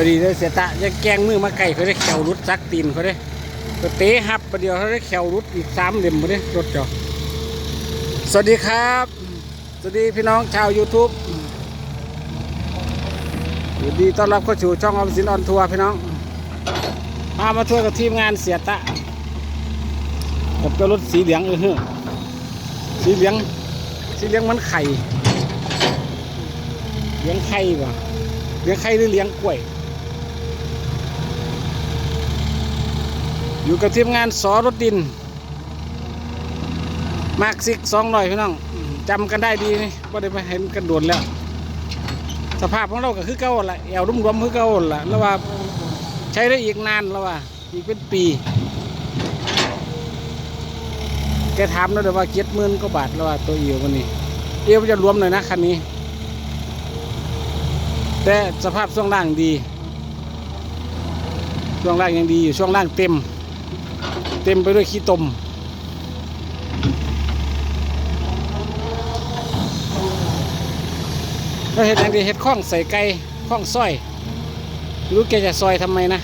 พอดีเลยเสียตะยังแกงมือมาไก่เขาได้แขวรุดซักตีนเขาได้ก็เตะหับประเดี๋ยวเขาได้แขวรุดอีกสามเหลี่ยมมาได้รถจ้าสวัสดีครับ สวัสดีพี่น้องชาว YouTube สวัสดีต้อนรับเข้าสู่ช่องออมสินออนทัวร์พี่น้อง มามาทัวร์กับทีมงานเสียตะกับเจ้ารถสีเหลืองเออเฮ้อสีเหลืองสีเหลืองมันไข่เลี้ยงไข่ป่ะเลี้ยงไข่หรือเลี้ยงกล้วย อยู่กับทีมงานสอรถดิน มากซิกสองร้อยพี่น้องจำกันได้ดีนี่ว่าได้มาเห็นกันโดนแล้ว สภาพของเราก็คือเก่าหั่นละแอวรุ่มรวมคือเก่าหั่นละแล้วว่าใช้ได้อีกนานแล้วว่าอีกเป็นปี แกถามแล้วเดี๋ยวว่าเจ็ดหมื่นก็บาทแล้วว่าตัวเอียวมันนี่เอียวจะรวมหน่อยนะคันนี้ แต่สภาพช่วงล่างดี ช่วงล่างยังดีอยู่ช่วงล่างเต็ม เต็มไปด้วยขี้ตม เราเห็ดอย่างดีเห็ดข้องใส่ไก่ข้องส้อย รู้แกจะซอยทำไมนะ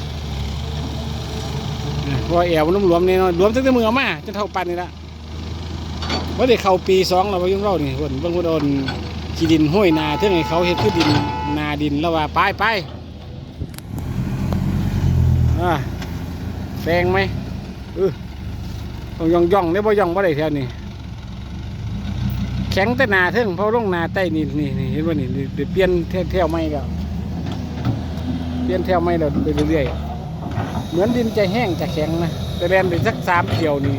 เพราะแอวมันหลวมนี่เนาะหลวมตั้งแต่มือเอามาจนเท่าปันนี่ละว่าได้เขาปีสองเราไปยุ่งเรานี่คนบางคนโดนขี้ดินห้วยนาเท่าไงเขาเห็ดคือดินนาดินแล้วว่าไปไปแซงไหม เออต้องย่องย่องได้บ่ย่องบ่ได้แถวนี้แข็งแต่นาเทิงเพราะลงนาใต้นี่นี่นี่เห็นว่านี่เดี๋ยวเปลี่ยนเที่ยวไม่แล้วเปลี่ยนเที่ยวไม่แล้วไปเรื่อยๆเหมือนดินจะแห้งจะแข็งนะแต่แรนไปสักสามเที่ยวนี่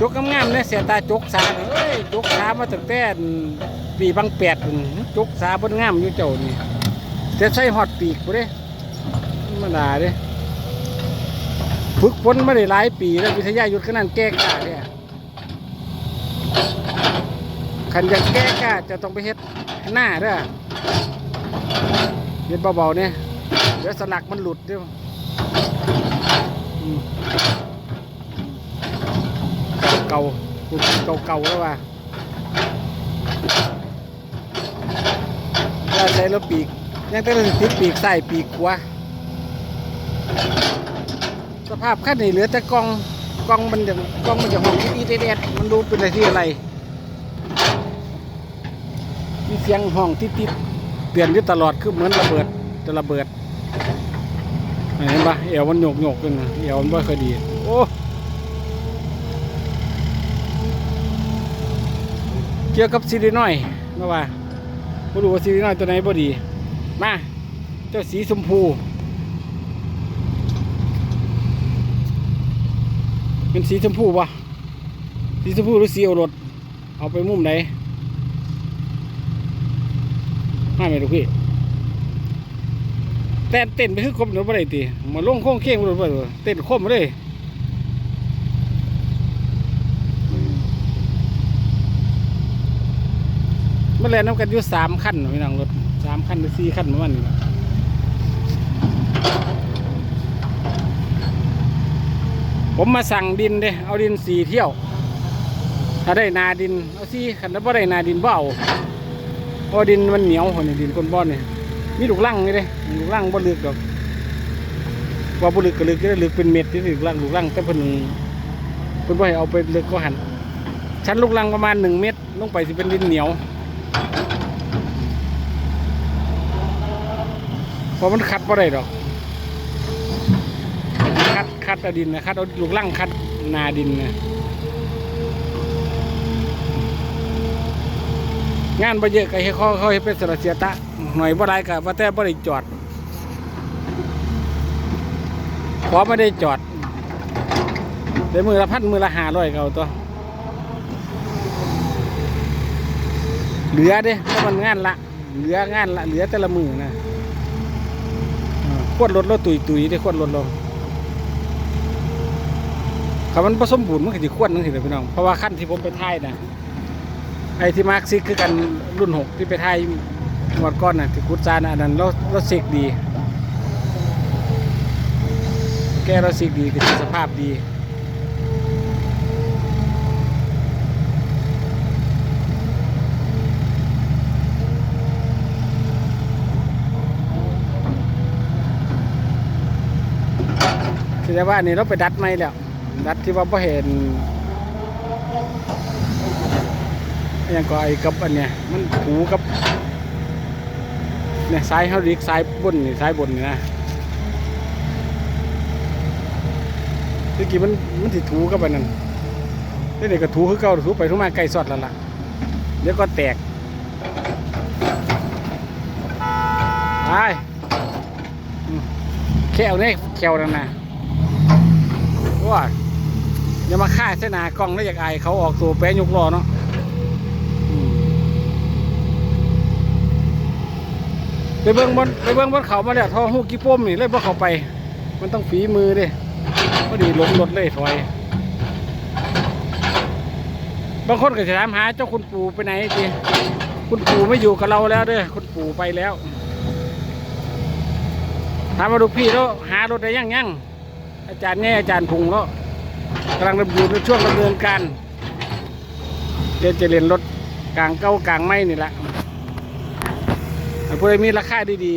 จกงามๆเนี่ยเสียตาจกสาเอ้ยจกสามาตั้งแต่ปีบางแปดจกสาบนงามอยู่เจ้านี่แต่ใช้หอดปีกบ่เด้ธรรมดาเด้ ฝึกฝนมาได้หลายปีแล้ววิทยายุทธขนาดแก้ก้าเนี่ยขันอยากแก้กะจะต้องไปเฮ็ดหน้าเด้อเฮ็ดเบาๆเนี่ยเดี๋ยวสลักมันหลุดเดี๋ยวอืมเก่าปลูกเก่าๆแล้วว่าถ้าใช้แล้วปีกยังต่เราติดปีกใส่ปีกขวา สภาพขั้นนี้เหลือแต่กองกองมันจะกองมันจะห้องอีเดดๆมันดูเป็นอะไรที่อะไร มีเสียงห้องที่ติดเตือนอยู่ตลอดคือเหมือนระเบิดจะระเบิดเห็นปะเอวมันโยกโยกๆกันเอวมันไม่ค่อยดีโอ้เกี่ยวกับซีรีน้อยนะว่าไม่รู้ว่าซีรีน้อยตัวไหนบ่ดี มา เจ้าสีชมพู เป็นสีชมพูวะสีชมพูหรือสีโอรสเอาไปมุมไหนห้าเมตรพี่แต่เต้นไปคือคมหรือบ่ได้ตีมาลงโค้งเค้งบ่ได้บ่ได้เต้นคมบ่ได้มาแล่นน้ำกันอยู่สามขั้นพี่น้องรถสามขั้นหรือสี่ขั้นประมาณนี้ล่ะ ผมมาสั่งดินเด้เอาดินสี่เที่ยว ถ้าได้นาดิน เอาสี่ขันแล้วบ่ได้นาดินบ่เอาเพราะดินมันเหนียวคนนี้ดินก้นบ่อนนี่มีลูกลังนี่เด้ลูกลังบ่ลึกดอกว่าบ่ลึกก็ลึกก็ลึกเป็นเม็ดที่ลูกลังลูกลังแต่เพิ่นเพิ่นบ่ให้เอาไปลึกก็หันชั้นลูกลังประมาณหนึ่งเมตรลงไปสิเป็นดินเหนียวเพราะมันคัดบ่ได้ดอก คัดดเอาดินนะคัดเอาลูกลังคัดนาดินนะงานบ่เยอะก็ให้เขาเขาให้เป็นสระเสียตะหน่อยบ่ได้ก็ว่าแต่บ่ได้จอดขอไม่ได้จอดได้มือละพันมือละหาร้อยเก่าตัวเหลือเด้ถ้ามันงานละ เหลืองานละเหลือแต่ละมือนะขวดรถราตุยตุยได้ขวดรถเถ้ามันผสมบูรณ์มันก็จะขวนนั่นสิเลยพี่น้อง เพราะว่าขั้นที่ผมไปท่ายนะไอ้ที่มาร์คซิกคือกันรุ่นหกที่ไปท่ายวัดก้อนนะที่กุดซานะนั้นรถรถซิกดี แก้รถซิกดีคือสภาพดีแสดว่าอันนี้เราไปดัดไม่แล้ว ดัดที่ว่าไ่เห็นอหยังก็ไอ้กับอันเนี้ยมันถูกับเนี่ยซ้ายเขาดิกซ้ายบนนี่ซ้ายบนนี่นะเมื่กี้มันมันสิถูกับอันนั้นเดี๋ยวนี้ก็ถูคือเก่าถูไปถูมาใกลสอดแล้วล่ะเดี๋ยวก็แตกไปแควเนี่ยแควนั่นนะว่า อย่ามาฆ่าเสนากล้องแล้วอยากอายเขาออกตัวแปะยกล้อเนาะไปเบิ้งบนไปเบิ้งบนเขามาแล้วทอหูกี่ป้มนี่เลยบ่เขาไป มันต้องฝีมือดิพอดีลงรถเลยถอย บางคนก็จะถามหาเจ้าคุณปู่ไปไหนจีคุณปู่ไม่อยู่กับเราแล้วเด้อคุณปู่ไปแล้วถามมาดูพี่แล้วหารถได้ยังยังอาจารย์แง่อาจารย์พุงแล้ว กำลังดำอยู่ในช่วงดำเนินการเดี๋ยวจะเรียนรถกลางเก้ากลางไม้นี่แหละถ้าผู้ใดมีราคาดี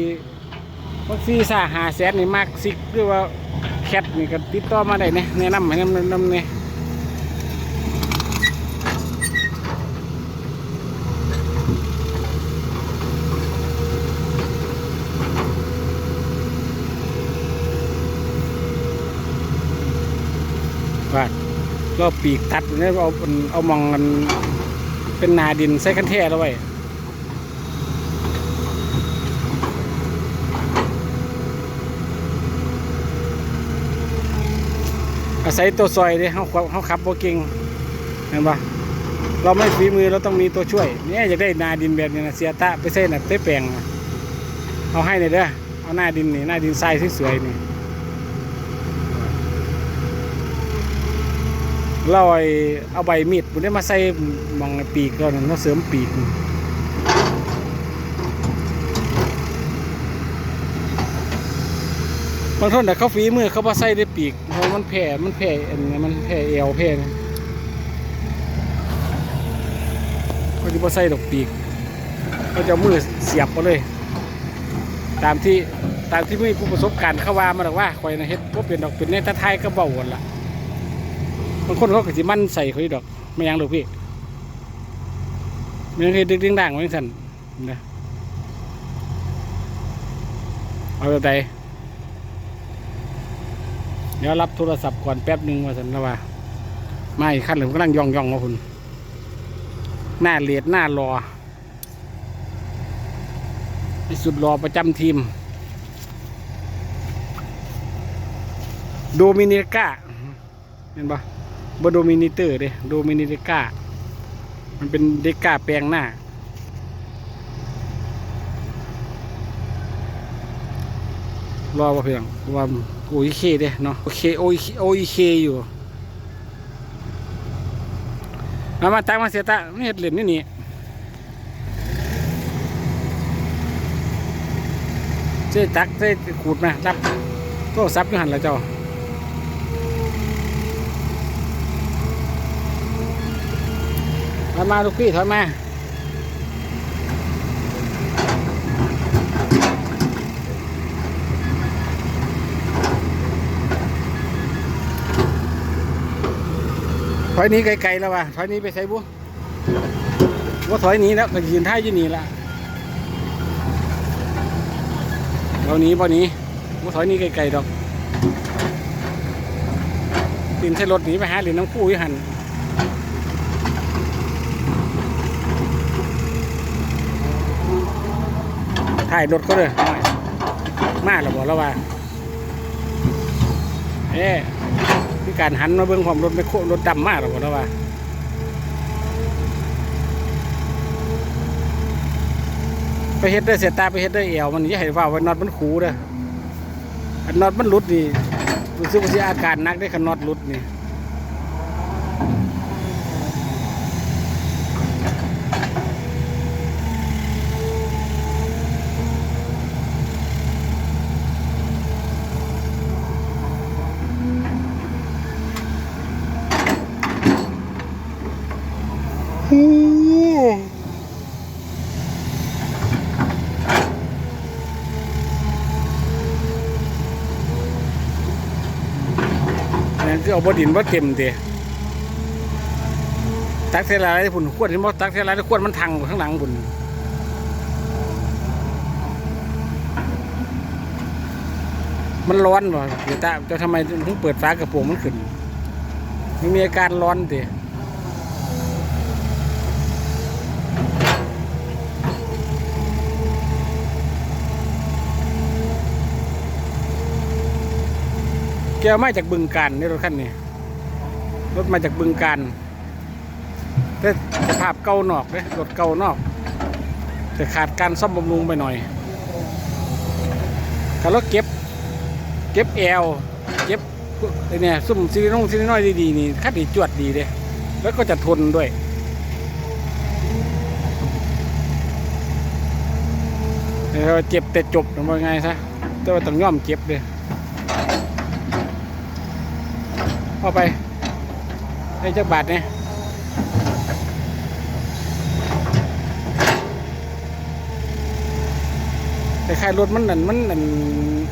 ๆพวกซีซ่าหาแสนนี่มากซิกหรือว่าแคทนี่ก็ติดต่อมาได้เนี่ยแนะนำให้นำนำเนี่ย ว่าก็ปีกตัดเนี่ยเอาเอามองกันเป็นนาดินใส่กันแท่แล้วไว้อาศัยตัวซอยเด้เขาเขาขับโบเก่งเห็นปะเราไม่ฝีมือเราต้องมีตัวช่วยเนี่ยอยากได้นาดินแบบนี้นะเสียตะไปเส้นนะเต้แปลงนะเอาให้เลยเด้อเอาหน้าดินนี่หน้าดินทรายสวยๆนี่ เราไอ้เอาใบมีดปุ่นได้มาใส่มองปีกก่อนมาเสริมปีกบางท่านแต่เขาฝีมือเขามาใส่ได้ปีกเพราะมันแผ่มันแผ่อันนี้มันแผ่เอวแผ่นี่เขาจะมาใส่ดอกปีกเขาจะมือเสียบไปเลย ตามที่ตามที่มีผู้ประสบการณ์เขาว่ามาหรอกว่าคอยนะเฮ็ดว่าเป็นดอกเป็นในตะไทยก็เบาหมดละ บางคนเขาก็สิมั่นใส่เขาดอกไม่ยังหรอกพี่มันเคยดึกดึงด่างไว้สั่นนะเอาแบบใดเดี๋ยวรับโทรศัพท์ก่อนแป๊บหนึ่งว่าสันแล้วว่าไม่ขั้นหนึ่งกำลังย่องย่องมาคุณหน้าเลียดหน้ารอที่สุดรอประจำทีม โดมินิก้าเห็นปะ บโดมินิเตอร์เด้โดมินิเดกามันเป็นเดก้าแปลงหน้า รอว่าเพียงว่าโอเคเด้เนาะโอเคโออิโอเคอยู่เอามาตักมาเสียตาไม่เห็ดเหรียญนี่นี่เจ๊ตักเจ๊ขูดมารับโทรศัพท์อยู่หันแล้วเจ้า ถอยมาลูกพี่ถอยมาถอยนี้ไกลๆแล้วว่ะถอยนี้ไปใส่บุว่าถอยนี้แล้วก็ยืนท่าอยู่นี่ละเราหนี้บ่หนี้ว่าถอยนี้ไกลๆดอกตีนใช้รถหนีไปหาหรือน้องผู้อยู่หัน ถ่ายรถเขาเลยมาแล้วบอกแล้วว่าเอ๊ะมีการหันมาเบิ่งความรถไม่โครถดำมากหรอกบอกแล้วว่าไปเฮ็ดได้เสียตาไปเฮ็ดได้เอวมันอย่าให้ว่าว่าน็อตมันขูเด้อน็อตมันหลุดนี่รู้สึกว่าสิอาการนักได้คันน็อตหลุดนี่ คือเอาบดินบ่เต็มเตะตักเทลายได้ผุนขวดเห็นบ่ตักเทลายได้ขวดมันทังข้างหลังผุนมันร้อนวะเดี๋ยวตาจะทำไมถึงเปิดฟ้ากระโปรงมันขึ้นมันมีอาการร้อนเตะ แกเอามาจากบึงการในรถคันนี้รถมาจากบึงการแต่สภาพเก่านอกเลยรถเก่านอก แต่ขาดการซ่อมบำรุงไปหน่อยถ้ารถเก็บ เก็บแอลเก็บไอ้เนี่ยซุ่มซีนงซีน้อยดีๆนี่คัดดีจวดดีเลยแล้วก็จะทนด้วยเจ็บแต่จบทำไงซะแต่ว่าต้องย่อมเจ็บเลย เอาไปได้จักบาทเนี่ยแต่ค่ายรถมันนั่นมันอัน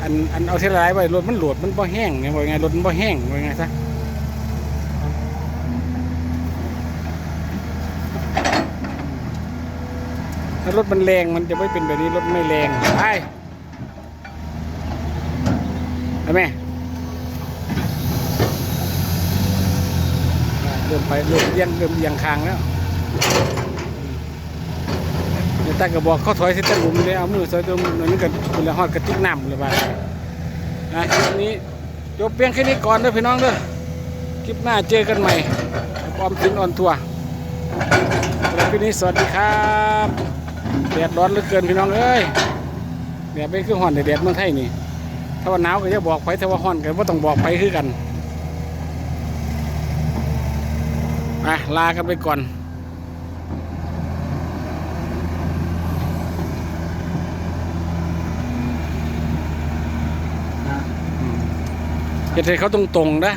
อันอันเอาเทลายไว้รถมันหลดมันบ่แห้งไงว่ไงรถมันบ่แห้งว่ไงซะถ้ารถมันแรงมันจะไม่เป็นแบบนี้รถไม่แรงไปไปแม่ เริ่มไปเริ่มเลี้ยงเริ่มเลี้ยงคางแล้วเดี๋ยตากระบอกเขาถอยสิตะหลุมเลยเอามือใส่ตัวมือนั่นกันเป็นละหอดกระติกน้ำเลยบ้างนะคลิปนี้จบเพียงแค่นี้ก่อนเด้อพี่น้องเด้อคลิปหน้าเจอกันใหม่ความสินออนทัวร์คลิปนี้สวัสดีครับแดดร้อนเหลือเกินพี่น้องเอ้ยแดดเป็นคือห่อนแต่แดดเมืองไทยนี่ถ้าว่าหนาวก็จะบอกไปถ้าว่าห่อนก็บ่ต้องบอกไปคือกัน อะลากันไปก่อนเฮ็ดให้เขาตรงๆนะ